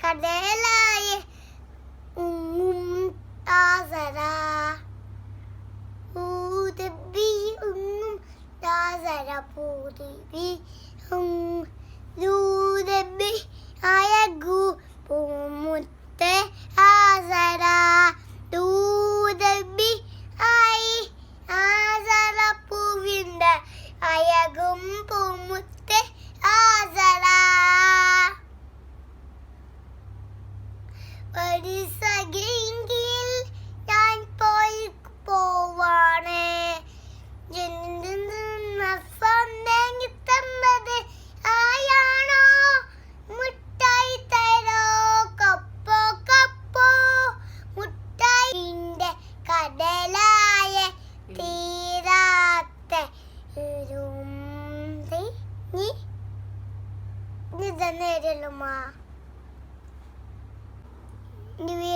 కడేలాయి ఉంగుంటాజరా ఊదబ్బి ఉంగుంటాజర పూరివి ഒരു സഖിയെങ്കിൽ ഞാൻ പോയി പോവാണ്. സ്വന്തം തന്നത് ആയാണോ? മുട്ടായി കപ്പോ കപ്പോ?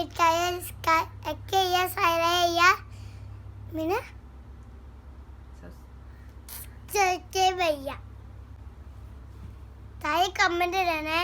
Ni വീട്ടായ ഒക്കെ സൈറയ്യ പിന്നെ ചേച്ചി വയ്യ താഴെ കമന്റ് ഇടണേ